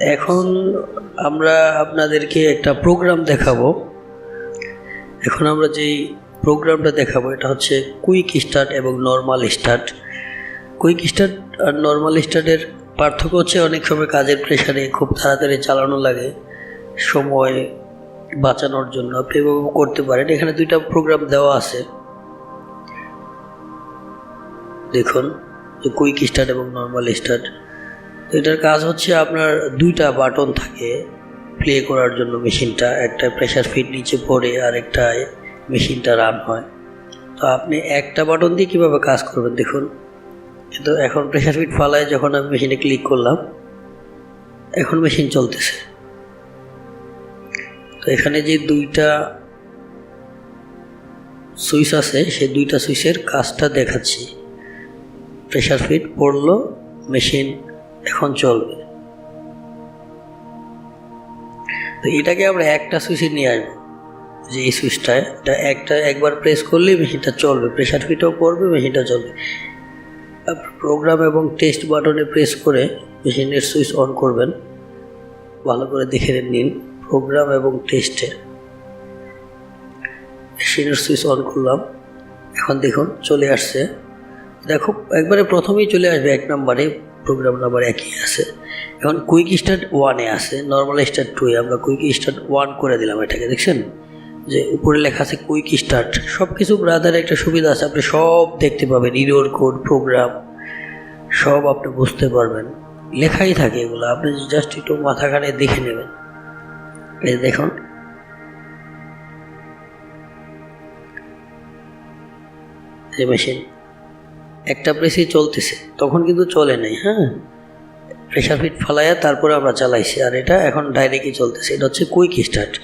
এখন আমরা আপনাদেরকে একটা প্রোগ্রাম দেখাবো। এখন আমরা যেই প্রোগ্রামটা দেখাবো, এটা হচ্ছে কুইক স্টার্ট এবং নর্মাল স্টার্ট কুইক স্টার্ট আর নর্মাল স্টার্টের পার্থক্য হচ্ছে অনেক সময় কাজের প্রেশারে খুব তাড়াতাড়ি চালানো লাগে, সময় বাঁচানোর জন্য। আপনি এভাবে করতে পারেন। এখানে দুইটা প্রোগ্রাম দেওয়া আছে। দেখুন কুইক স্টার্ট এবং নর্মাল স্টার্ট এটার কাজ হচ্ছে আপনার দুইটা বাটন থাকে প্লে করার জন্য মেশিনটা। একটা প্রেশার ফিট নিচে পড়ে আর একটা মেশিনটা রান হয়। তো আপনি একটা বাটন দিয়ে কীভাবে কাজ করবেন দেখুন। কিন্তু এখন প্রেশার ফিট ফালায় যখন আমি মেশিনে ক্লিক করলাম, এখন মেশিন চলতেছে। তো এখানে যে দুইটা সুইচ আছে, সেই দুইটা সুইচের কাজটা দেখাচ্ছি। প্রেশার ফিট পড়ল মেশিন এখন চলবে। তো এটাকে আমরা একটা সুইচে নিয়ে আসব। যে এই সুইচটায় এটা একটা একবার প্রেস করলে মেশিনটা চলবে। প্রেশার ফিটও পড়বে, মেশিনটা চলবে। প্রোগ্রাম এবং টেস্ট বাটনে প্রেস করে মেশিনের সুইচ অন করবেন। ভালো করে দেখে নিন প্রোগ্রাম এবং টেস্টে। মেশিনের সুইচ অন করলাম। এখন দেখুন চলে আসছে। দেখো, একবারে প্রথমেই চলে আসবে এক নম্বরে। প্রোগ্রাম নাম্বার একই আছে। এখন কুইক স্টার্ট ওয়ানে আছে নর্মাল স্টার্ট টুয়ে আমরা কুইক স্টার্ট ওয়ান করে দিলাম এটাকে, দেখছেন? যে উপরে লেখা আছে কুইক স্টার্ট সব কিছু ব্রাদার একটা সুবিধা আছে, আপনি সব দেখতে পাবেন ইরোর কোড প্রোগ্রাম সব আপনি বুঝতে পারবেন। লেখাই থাকে এগুলো, আপনি জাস্ট একটু মাথা কানে দেখে নেবেন। এই দেখুন। যে মেশিন একটা প্রেসই চলতেছে, তখন কিন্তু চলে নাই হ্যাঁ? প্রেশার ফিট ফালাইয়া তারপরে আমরা চালাইছি, আর এটা এখন ডাইরেক্টই চলতেছে, এটা হচ্ছে কুইক স্টার্ট